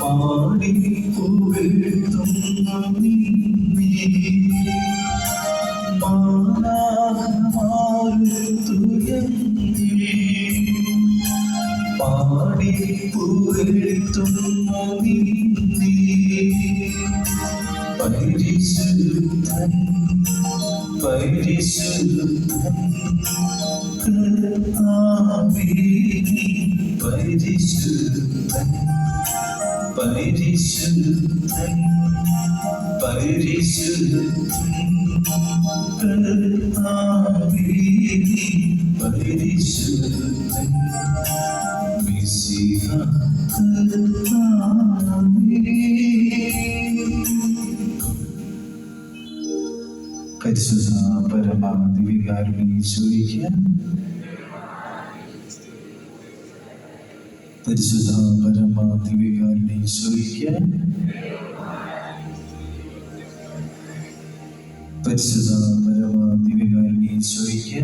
പാടി നിന്നെ. പരിശുദ്ധൻ പരിശുദ്ധൻ കർത്താവേ, പരിശുദ്ധൻ പരിശുദ്ധൻ പരിശുദ്ധൻ പരിശുദ്ധൻ. പരിശുദ്ധ പരമ ദിവ്യകാരുണ്യ ഈശോയ്ക്ക് പരിശുദ്ധ പരമ ദിവ്യകാരുണ്യ ഈശോയ്ക്ക് പരിശുദ്ധ പരമ ദിവ്യകാരുണ്യ ഈശോയ്ക്ക്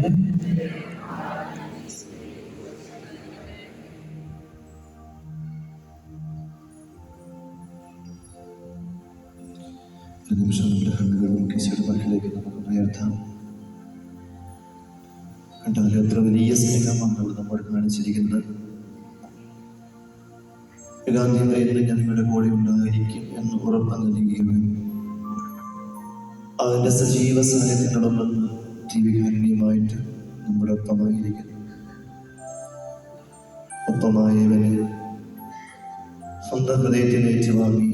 ഒരു നിമിഷം നമ്മുടെ കണ്ണുകളും ഈശോയുടെ പക്കലേക്ക് നമുക്ക് ഉയർത്താം കണ്ടാൽ എത്ര വലിയ സ്നേഹമാണ് അവിടെ കാണിച്ചിരിക്കുന്നത് ഗാന്ധി പറയുന്നത് ഞങ്ങളുടെ കൂടെ ഉണ്ടായിരിക്കും എന്ന് ഉറപ്പ് നൽകിയത് അതിന്റെ സജീവ സാന്നിധ്യത്തോടൊപ്പം ജീവികാരുണ്യമായിട്ട് നമ്മുടെ ഒപ്പമായിരിക്കും. ഒപ്പമായവനെ സ്വന്തം ഹൃദയത്തിൽ ഏറ്റുവാങ്ങി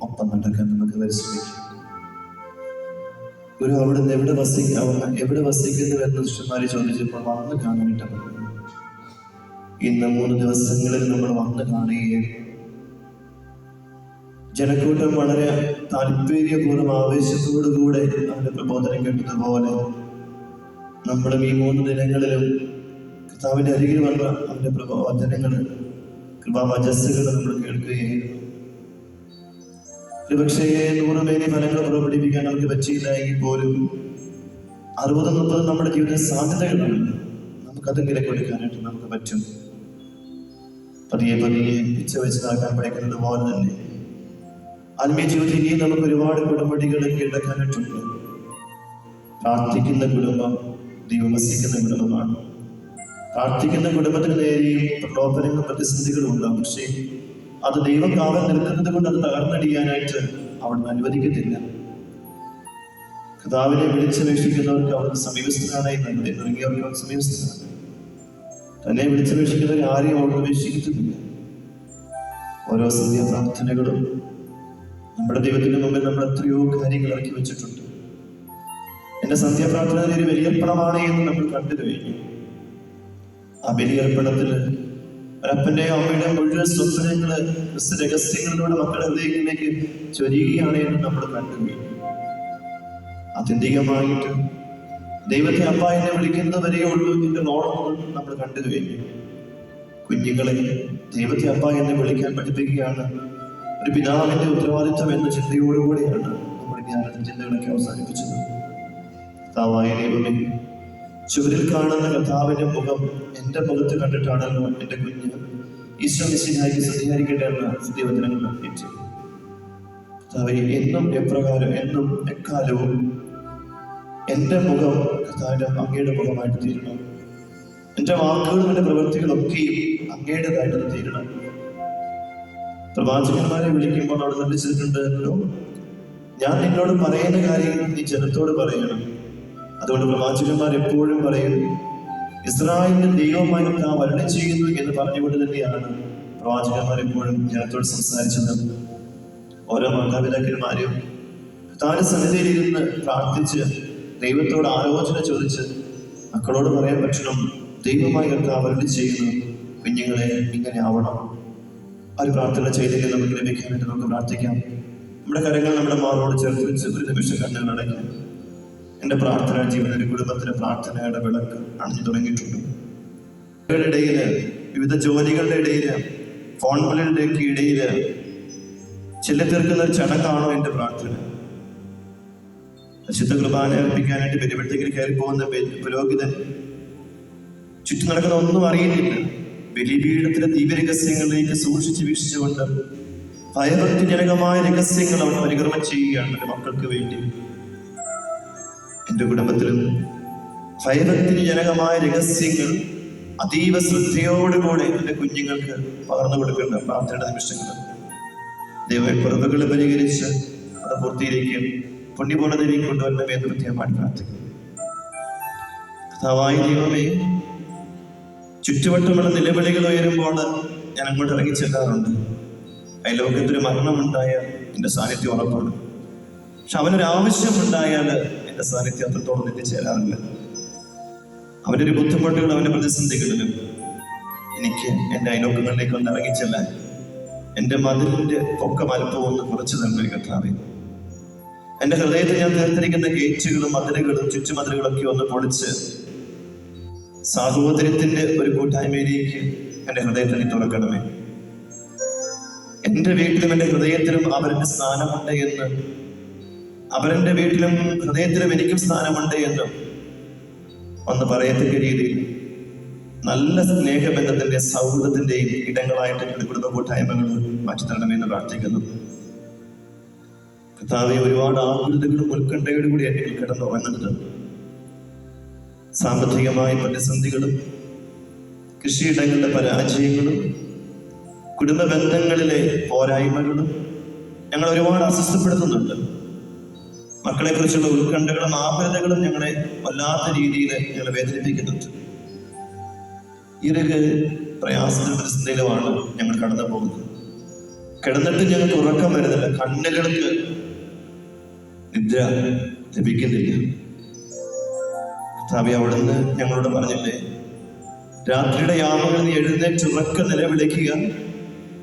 ഒപ്പം നടക്കാൻ നമുക്ക് പരിശ്രമിക്കാം. ഗുരു അവിടുന്ന് എവിടെ വസിക്കാവുന്ന എവിടെ വസിക്കുന്നു എന്ന് ശിഷ്യന്മാരെ ചോദിച്ചപ്പോൾ വന്ന് കാണാനായിട്ട് ഇന്ന് മൂന്ന് ദിവസങ്ങളിൽ നമ്മൾ വന്ന് കാണുകയും ജനക്കൂട്ടം വളരെ താല്പര്യപൂർവം ആവേശത്തോടുകൂടെ അവന്റെ പ്രബോധനം കിട്ടുന്നതുപോലെ നമ്മളും ഈ മൂന്ന് ദിനങ്ങളിലും കർത്താവിന്റെ അരികിൽ വന്ന അവന്റെ പ്രബോധനങ്ങൾ കൃപാവചസ്സുകൾ നമ്മൾ കേൾക്കുകയായിരുന്നു. ഒരുപക്ഷേ നൂറുമേനി ഫലങ്ങൾ പുറപ്പെടുവിക്കാൻ അവർക്ക് പറ്റിയില്ല എങ്കിൽ പോലും അറുപത് മുപ്പത് നമ്മുടെ ജീവിത സാധ്യതകളാണ് നമുക്കത് കൊടുക്കാനായിട്ട് നമുക്ക് പറ്റും. പതിയെ പതിയെ പിച്ച വെച്ചതാക്കാൻ പഠിക്കുന്നത് പോലെ തന്നെ. ആത്മീയ ജീവിതത്തിൽ ഇനിയും നമുക്ക് ഒരുപാട് കുടുംബടികൾ കീഴടക്കാനായിട്ടുണ്ട്. പ്രാർത്ഥിക്കുന്ന കുടുംബം ദൈവമസിക്കുന്ന കുടുംബമാണ്. പ്രാർത്ഥിക്കുന്ന കുടുംബത്തിന് നേരെയും പ്രലോഭനങ്ങളും പ്രതിസന്ധികളും ഉണ്ടാകും പക്ഷേ അത് ദൈവം കാവൽ നിൽക്കുന്നത് കൊണ്ട് അത് തകർന്നടിയാനായിട്ട് അവിടുന്ന് അനുവദിക്കത്തില്ല. കഥാവിനെ വിളിച്ചപേക്ഷിക്കുന്നവർക്ക് അവിടുന്ന് സമീപസ്ഥനാണ് എന്നത് തുടങ്ങിയവർക്ക് അവൻ സമീപസ്ഥനാണ്. തന്നെ വിളിച്ചപേക്ഷിക്കുന്നവർ ആരെയും അവിടുന്ന് ഉപേക്ഷിക്കത്തില്ല ഓരോ സന്ധ്യ പ്രാർത്ഥനകളും നമ്മുടെ ദൈവത്തിന് മുമ്പിൽ നമ്മൾ എത്രയോ കാര്യങ്ങൾ ഇറക്കി വെച്ചിട്ടുണ്ട്. എന്റെ സന്ധ്യാപ്രാർത്ഥന ഒരു ബലിയർപ്പണമാണ് എന്ന് നമ്മൾ കണ്ടു കഴിഞ്ഞു. ആ ബലിയർപ്പണത്തിൽ ഒരപ്പന്റെയും അമ്മയുടെയും മുഴുവൻ സ്വപ്നങ്ങൾ രഹസ്യങ്ങളിലൂടെ മക്കളുടെ ഹൃദയങ്ങളിലേക്ക് ചൊരിയുകയാണ് എന്ന് നമ്മൾ കണ്ടു കഴിഞ്ഞു. ആത്യന്തികമായിട്ട് ദൈവത്തെ അപ്പ എന്നെ വിളിക്കുന്നത് ഉള്ളൂ എന്റെ നോളം നമ്മൾ കണ്ടു കഴിഞ്ഞു. കുഞ്ഞുങ്ങളെ ദൈവത്തെ അപ്പ എന്നെ വിളിക്കാൻ പഠിപ്പിക്കുകയാണ് ഒരു പിതാവിന്റെ ഉത്തരവാദിത്വം എന്ന ചിന്തയോടുകൂടിയാണ് നമ്മുടെ ജ്ഞാനത്തിന്റെ ചിന്തകളൊക്കെ അവസാനിപ്പിച്ചത്. കർത്താവായ ദൈവമേ ചുവരിൽ കാണുന്ന കർത്താവിന്റെ മുഖം എന്റെ മുഖത്ത് കണ്ടിട്ടാണല്ലോ എന്റെ കുഞ്ഞ് ഈശോ മിശിഹായിക്ക് ശ്രദ്ധിക്കാതിരിക്കട്ടെ എന്ന ദൈവത്തിനങ്ങൾ അർപ്പിച്ചു. കർത്താവെ എന്നും എപ്രകാരം എന്നും എക്കാലവും എന്റെ മുഖം കർത്താവിന്റെ അങ്ങയുടെ മുഖമായിട്ട് തീരണം. എന്റെ വാക്കുകളും എന്റെ പ്രവൃത്തികളൊക്കെയും അങ്ങയുടേതായിട്ട് തീരണം. പ്രവാചകന്മാരെ വിളിക്കുമ്പോൾ അവിടെ നിർദ്ദേശിച്ചിട്ടുണ്ടല്ലോ ഞാൻ നിന്നോട് പറയുന്ന കാര്യങ്ങൾ നീ ജനത്തോട് പറയണം. അതുകൊണ്ട് പ്രവാചകന്മാർ എപ്പോഴും പറയും ഇസ്രായേലിന്റെ ദൈവമായി നാം വരണം ചെയ്യുന്നു എന്ന് പറഞ്ഞുകൊണ്ട് തന്നെയാണ് പ്രവാചകന്മാർ എപ്പോഴും ജനത്തോട് സംസാരിച്ചത്. ഓരോ മാതാപിതാക്കന്മാരും താഴെ സന്നിധിയിലിരുന്ന് പ്രാർത്ഥിച്ച് ദൈവത്തോട് ആലോചന ചോദിച്ച് മക്കളോട് പറയാൻ പറ്റണം ദൈവമായി കർത്താവ് വരണം ചെയ്യുന്നു കുഞ്ഞുങ്ങളെ ഇങ്ങനെ ആവണം. ആ ഒരു പ്രാർത്ഥന ചെയ്തെങ്കിൽ നമുക്ക് ലഭിക്കാൻ വേണ്ടി നമുക്ക് പ്രാർത്ഥിക്കാം. നമ്മുടെ കരങ്ങൾ നമ്മുടെ മാറോട് ചേർത്ത് വെച്ച് ഒരു നിമിഷം കണ്ണുകൾ അടയ്ക്കാം എന്റെ പ്രാർത്ഥന ജീവിതം ഒരു കുടുംബത്തിലെ പ്രാർത്ഥനയുടെ വിളക്ക് അണഞ്ഞു തുടങ്ങിയിട്ടുണ്ട്. ഇടയിൽ വിവിധ ജോലികളുടെ ഇടയിൽ ഫോൺ വിളികളുടെ ഒക്കെ ചില തീർക്കുന്ന ഒരു ചടങ്ങാണോ എന്റെ പ്രാർത്ഥന? പരിശുദ്ധ കുർബാന അർപ്പിക്കാനായിട്ട് ബലിപെട്ടിയിൽ കയറി പോകുന്ന പുരോഹിതൻ ചുറ്റും നടക്കുന്ന ഒന്നും അറിയുന്നില്ല. ബലിപീഠത്തിലെ ദിവ്യരഹസ്യങ്ങളിലേക്ക് സൂക്ഷിച്ച് വീക്ഷിച്ചുകൊണ്ട് ഭയഭക്തിജനകമായ രഹസ്യങ്ങൾ അവൻ പരിക്രമം ചെയ്യുകയാണ് എന്റെ മക്കൾക്ക് വേണ്ടി. എന്റെ കുടുംബത്തിലും ഭയഭക്തിജനകമായ രഹസ്യങ്ങൾ അതീവ ശ്രദ്ധയോടുകൂടെ എന്റെ കുഞ്ഞുങ്ങൾക്ക് പകർന്നു കൊടുക്കേണ്ട പ്രാർത്ഥനയുടെ നിമിഷങ്ങൾ. ദൈവം കുറവുകൾ പരിഹരിച്ച് അത് പൂർത്തീകരിക്കും പുണ്യപൂർണതയിലേക്ക് കൊണ്ടുവരണമേ എന്ന് പ്രത്യേകമായി പ്രാർത്ഥിക്കുന്നു. കഥാവായ ദൈവമേ ചുറ്റുവട്ടമുള്ള നിലവിളികൾ ഉയരുമ്പോൾ ഞാൻ അങ്ങോട്ട് ഇറങ്ങി ചെല്ലാറുണ്ട്. അയലോകത്തൊരു മരണമുണ്ടായാൽ എന്റെ സാന്നിധ്യം ഉറപ്പാണ്. പക്ഷെ അവനൊരു ആവശ്യമുണ്ടായാൽ എന്റെ സാന്നിധ്യം അത്രത്തോളം എത്തിച്ചേരാറില്ല അവനൊരു ബുദ്ധിമുട്ടുകൾ അവന്റെ പ്രതിസന്ധികളിലും എനിക്ക് എന്റെ അയലോക്കങ്ങളിലേക്ക് ഒന്ന് ഇറങ്ങി ഇറങ്ങിച്ചെല്ലാൻ എന്റെ മതിലിന്റെ പൊക്കം അല്പം ഒന്ന് കുറച്ച് തന്നെ കർത്താവേ. എന്റെ ഹൃദയത്തിൽ ഞാൻ തീർത്തിരിക്കുന്ന ഗേറ്റുകളും മതിലുകളും ചുറ്റുമതിലുകളൊക്കെ ഒന്ന് പൊളിച്ച് സാഹോദര്യത്തിന്റെ ഒരു കൂട്ടായ്മയിലേക്ക് എന്റെ ഹൃദയത്തിൽ തുറക്കണമേ. എന്റെ വീട്ടിലും എന്റെ ഹൃദയത്തിലും അവരുടെ സ്ഥാനമുണ്ട് എന്ന്. അവരുടെ വീട്ടിലും ഹൃദയത്തിലും എനിക്കും സ്ഥാനമുണ്ട് എന്ന്. ഒന്ന് പറയത്തക്ക രീതിയിൽ നല്ല സ്നേഹബന്ധത്തിന്റെ സൗഹൃദത്തിന്റെയും ഇടങ്ങളായിട്ട് കുടുംബ കൂട്ടായ്മകൾ മാറ്റിത്തരണമെന്ന് പ്രാർത്ഥിക്കുന്നു. കർത്താവെ ഒരുപാട് ആകുലതകളും ഉത്കണ്ഠയോടുകൂടി എന്നെ കിടന്നു ഉറങ്ങുന്നത് സാമ്പത്തികമായ പ്രതിസന്ധികളും കൃഷിയിടങ്ങളുടെ പരാജയങ്ങളും കുടുംബ ബന്ധങ്ങളിലെ പോരായ്മകളും ഞങ്ങൾ ഒരുപാട് അസ്വസ്ഥപ്പെടുത്തുന്നുണ്ട്. മക്കളെ കുറിച്ചുള്ള ഉത്കണ്ഠകളും ആകുലതകളും ഞങ്ങളെ വല്ലാത്ത രീതിയിൽ ഞങ്ങളെ വേദനിപ്പിക്കുന്നുണ്ട്. ഈ ഒരു പ്രയാസത്തിലും പ്രതിസന്ധിയിലുമാണ് ഞങ്ങൾ കടന്നു പോകുന്നത്. കിടന്നിട്ട് ഞങ്ങൾക്ക് ഉറക്കം വരുന്നില്ല. കണ്ണുകൾക്ക് നിദ്ര ലഭിക്കുന്നില്ല. കർത്താവെ അവിടുന്ന് ഞങ്ങളോട് പറഞ്ഞില്ലേ? രാത്രിയുടെ യാമങ്ങളിൽ നീ എഴുന്നേറ്റ് ഉറക്ക നിലവിളിക്കുക.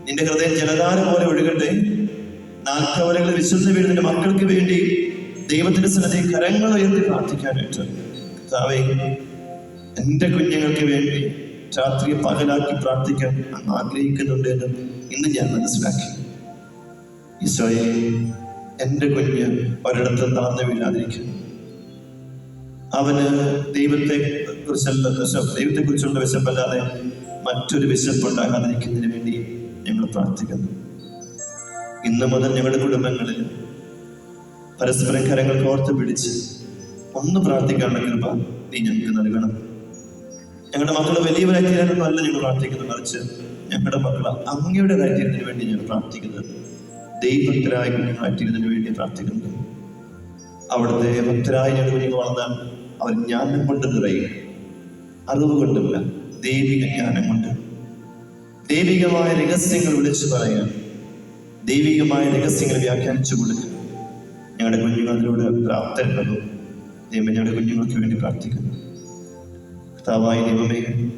നിന്റെ ഹൃദയം ജലധാര പോലെ ഒഴുകട്ടെ. നാൽക്കവലകളിൽ വിശ്വസിച്ച് വീട് നിന്റെ മക്കൾക്ക് വേണ്ടി ദൈവത്തിന്റെ സ്ഥലത്തെ കരങ്ങൾ ഉയർത്തി പ്രാർത്ഥിക്കാനായിട്ട്. കർത്താവെ എന്റെ കുഞ്ഞുങ്ങൾക്ക് വേണ്ടി രാത്രി പകലാക്കി പ്രാർത്ഥിക്കാൻ അങ്ങ് ആഗ്രഹിക്കുന്നുണ്ട് എന്ന് ഇന്ന് ഞാൻ മനസ്സിലാക്കി. ഈശോയെ എന്റെ കുഞ്ഞ് ഒരിടത്തും തളർന്നു വീഴാതിരിക്കുന്നു അവന് ദൈവത്തെ കുറിച്ചുള്ള ദൈവത്തെ കുറിച്ചുള്ള വിശപ്പല്ലാതെ മറ്റൊരു വിശപ്പ് ഉണ്ടാകാതിരിക്കുന്നതിന് വേണ്ടി ഞങ്ങൾ പ്രാർത്ഥിക്കുന്നു. ഇന്ന് മുതൽ ഞങ്ങളുടെ കുടുംബങ്ങളിൽ പരസ്പരം കരങ്ങൾ കോർത്ത് പിടിച്ച് ഒന്ന് പ്രാർത്ഥിക്കാനുള്ള കൃപ നീ ഞങ്ങൾക്ക് നൽകണം. ഞങ്ങളുടെ മക്കൾ വലിയവരായി അല്ല ഞങ്ങൾ പ്രാർത്ഥിക്കുന്നു മറിച്ച് ഞങ്ങളുടെ മക്കൾ അങ്ങയുടെ തീരുന്നതിന് വേണ്ടി ഞങ്ങൾ പ്രാർത്ഥിക്കുന്നത്. ദൈവത്തിലായി കുഞ്ഞുങ്ങളായി തീരുന്നതിന് വേണ്ടി പ്രാർത്ഥിക്കുന്നത് അവിടുത്തെ ഭക്തരായ ഞങ്ങൾ വളർന്നാൽ അവർ ജ്ഞാനം കൊണ്ട് നിറയും അറിവ് കൊണ്ടല്ല ദൈവിക ജ്ഞാനം കൊണ്ട്. ദൈവികമായ രഹസ്യങ്ങൾ വിളിച്ചു പറയാൻ ദൈവികമായ രഹസ്യങ്ങൾ വ്യാഖ്യാനിച്ചു കൊടുക്കുക ഞങ്ങളുടെ കുഞ്ഞുങ്ങളിലൂടെ പ്രാപ്തരുന്നത് ദൈവം ഞങ്ങളുടെ കുഞ്ഞുങ്ങൾക്ക് വേണ്ടി പ്രാർത്ഥിക്കുന്നു. കർത്താവായ ദൈവമേ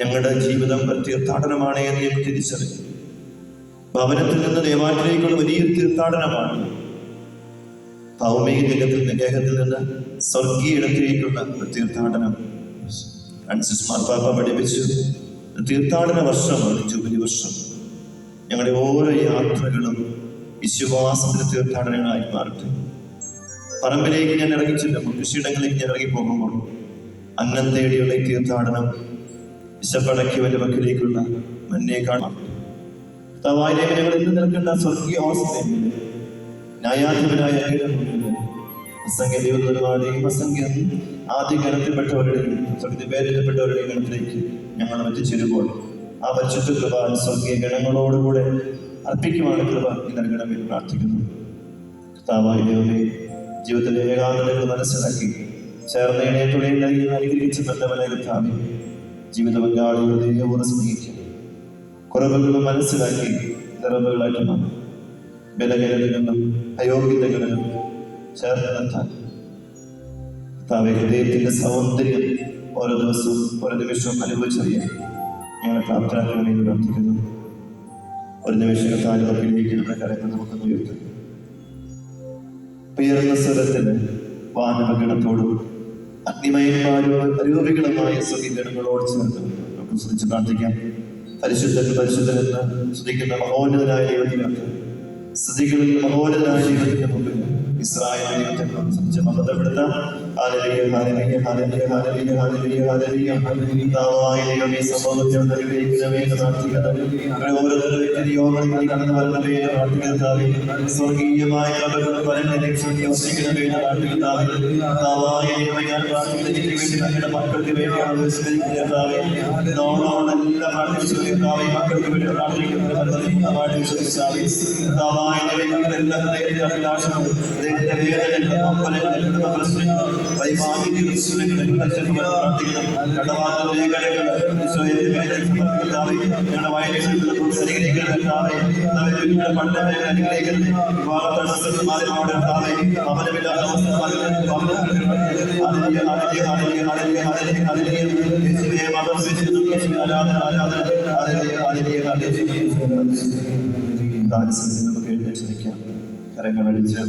ഞങ്ങളുടെ ജീവിതം തീർത്ഥാടനമാണ് എന്ന് ഞങ്ങൾ തിരിച്ചറിഞ്ഞു. ഭവനത്തിൽ നിന്ന് ദേവാലയത്തിലേക്കുള്ള വലിയൊരു തീർത്ഥാടനമാണ്. ഭൗമിക ജഗത്തിൽ നിന്ന് ദേഹത്തിൽ നിന്ന് സ്വർഗീയ ഇടത്തിലേക്കുള്ള തീർത്ഥാടനം ഫ്രാൻസിസ് മാർപ്പാപ്പ പഠിപ്പിച്ചു. തീർത്ഥാടന വർഷമാണ് ജൂബിലി വർഷം. ഞങ്ങളുടെ ഓരോ യാത്രകളും വിശ്വാസത്തിന്റെ തീർത്ഥാടനങ്ങളായി മാറട്ടെ പറമ്പിലേക്ക് ഞാൻ ഇറങ്ങി കൃഷിയിടങ്ങളിലേക്ക് ഞാൻ ഇറങ്ങി പോകുമ്പോൾ അന്നം തേടിയുള്ള ഈ തീർത്ഥാടനം വിശപ്പടക്കിയവന്റെ പക്കലേക്കുള്ള കർത്താവായ ദൈവം ഞങ്ങൾ ഇന്ന് നിൽക്കേണ്ട സ്വർഗീയ അവസ്ഥയിൽ ന്യായാധിപനായ അസംഖ്യ അസംഖ്യം ആദ്യ ഗണത്തിൽപ്പെട്ടവരുടെയും സ്വർഗത്തിൽ പേരെഴുതപ്പെട്ടവരുടെയും ഗണത്തിലേക്ക് ഞങ്ങൾ എത്തിച്ചേരുമ്പോൾ ആ പരിശുദ്ധ കൃപ സ്വർഗീയ ഗണങ്ങളോടുകൂടെ അർപ്പിക്കുവാണ് കൃപ പ്രാർത്ഥിക്കുന്നു. കർത്താവായ ദൈവമേ ജീവിതത്തിലെ ഏകാന്തതകൾ മനസ്സിലാക്കി ചേർന്ന അനുഗ്രഹിച്ച ജീവിത പങ്കാളികളുടെ കുറവുകൾ മനസ്സിലാക്കി നിറവുകളാക്കി മാറും ബലഹീനതകളിലും അയോഗ്യതകളും ചേർന്ന് നിർത്താൻ കർത്താവെ ഹൃദയത്തിന്റെ സൗന്ദര്യം ഓരോ ദിവസവും ഓരോ നിമിഷവും അനുഭവിച്ചറിയാൻ ഞങ്ങളെ പ്രാപ്തരാക്കണമെന്ന് പ്രാർത്ഥിക്കുന്നു. ഒരു നിമിഷം കർത്താവിലേക്ക് നമ്മുടെ കരങ്ങൾ നമുക്ക് ഉയർത്തും. ഉയർന്ന സ്വരത്തിന് വാനപകടത്തോടും അഗ്നിമയന്മാരും അരൂപികളുമായ സ്വീകരണങ്ങളോട് ചേർത്ത് നമുക്ക് ശ്രദ്ധിച്ച് പ്രാർത്ഥിക്കാം. പരിശുദ്ധൻ പരിശുദ്ധനെന്ന് ശ്രദ്ധിക്കുന്ന മഹോന്നതരായ ദൈവത്തിനകത്ത് സ്തുതികളിൽ മഹോന്നതനായ ദൈവത്തിന്റെ മുമ്പിൽ ഇസ്രായേൽ സംബന്ധിച്ച് മഹത്വപ്പെടുത്താം സ്വർഗീയമായ മക്കൾക്ക് വേണ്ടിയാണ് എല്ലാ മക്കൾക്ക് വേണ്ടി പ്രാർത്ഥിക്കുന്നത് പ്രശ്നങ്ങൾ വൈവാഹിക കടവാദ മേഖലകൾ ഞങ്ങളുടെ വയനാട്ടിൽ അനുഗ്രഹിക്കുന്നുണ്ടാവേ പണ്ട് അനുഗ്രഹിക്കുന്ന വിവാഹ തടസ്സന്മാരോട് ഉണ്ടാവേ അവരമില്ലാത്ത ആരാധന ആരാധന ആരാധന കരങ്ങളടിച്ച്